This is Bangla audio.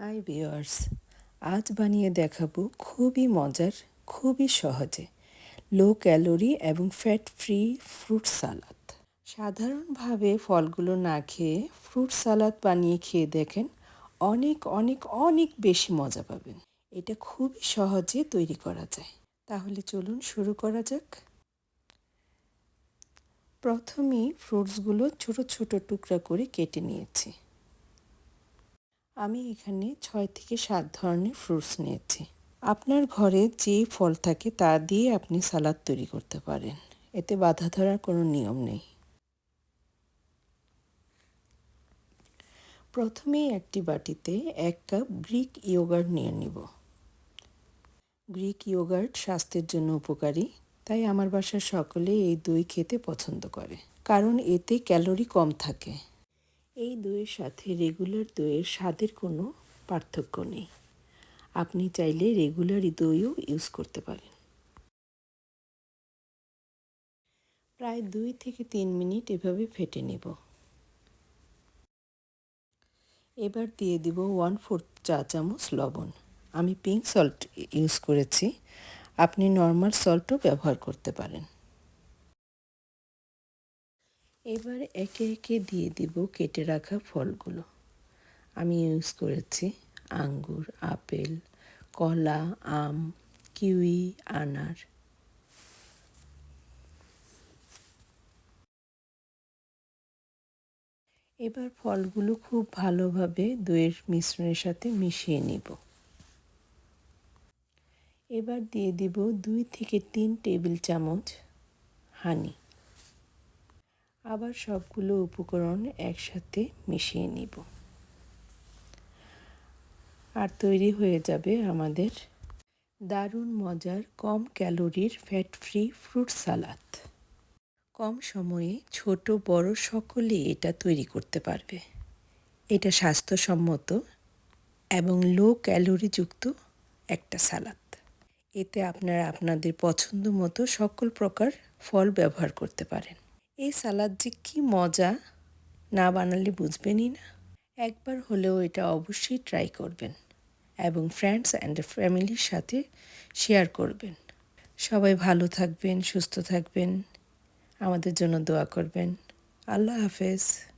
হাই ভিওয়ার্স আজ বানিয়ে দেখাবো খুবই মজার, খুবই সহজে লো ক্যালোরি এবং ফ্যাট ফ্রি ফ্রুট সালাদ সাধারণভাবে ফলগুলো না খেয়ে ফ্রুট সালাদ বানিয়ে খেয়ে দেখেন অনেক অনেক অনেক বেশি মজা পাবেন। এটা খুবই সহজে তৈরি করা যায়। তাহলে চলুন শুরু করা যাক। প্রথমেই ফ্রুটসগুলো ছোট ছোট টুকরা করে কেটে নিয়েছি। আমি এখানে ছয় থেকে সাত ধরনের ফ্রুটস নিয়েছি। আপনার ঘরে যে ফল থাকে তা দিয়ে আপনি সালাদ তৈরি করতে পারেন। এতে বাধা ধরার কোনো নিয়ম নেই। প্রথমেই একটি বাটিতে এক কাপ গ্রিক ইয়োগার্ট নিয়ে নিব। গ্রিক ইয়োগার্ট স্বাস্থ্যের জন্য উপকারী, তাই আমার বাসার সকলে এই দই খেতে পছন্দ করে। কারণ এতে ক্যালোরি কম থাকে। এই দইয়ের সাথে রেগুলার দইয়ের স্বাদের কোনো পার্থক্য নেই। আপনি চাইলে রেগুলার দইও ইউজ করতে পারেন। প্রায় দুই থেকে তিন মিনিট এভাবে ফেটে নেব। এবার দিয়ে দিব ওয়ান ফোর্থ চা চামচ লবণ। আমি পিঙ্ক সল্ট ইউজ করেছি। আপনি নর্মাল সল্টও ব্যবহার করতে পারেন। এবার একে একে দিয়ে দিব কেটে রাখা ফলগুলো। আমি ইউজ করেছি আঙ্গুর, আপেল, কলা, আম, কিউই, আনার। এবার ফলগুলো খুব ভালোভাবে দইয়ের মিশ্রণের সাথে মিশিয়ে নিব। এবার দিয়ে দিব দুই থেকে তিন টেবিল চামচ হানি আবার সবগুলো উপকরণ একসাথে মিশিয়ে নিব। আর তৈরি হয়ে যাবে আমাদের দারুণ মজার কম ক্যালোরির ফ্যাট ফ্রি ফ্রুট সালাদ। কম সময়ে ছোট বড় সকলেই এটা তৈরি করতে পারবে। এটা স্বাস্থ্যসম্মত এবং লো ক্যালোরিযুক্ত একটা সালাদ। এতে আপনারা আপনাদের পছন্দ মতো সকল প্রকার ফল ব্যবহার করতে পারেন। এই সালাদ যে কী মজা, না বানালে বুঝবেনই না। একবার হলেও এটা অবশ্যই ট্রাই করবেন এবং ফ্রেন্ডস অ্যান্ড ফ্যামিলির সাথে শেয়ার করবেন। সবাই ভালো থাকবেন, সুস্থ থাকবেন। আমাদের জন্য দোয়া করবেন। আল্লাহ হাফেজ।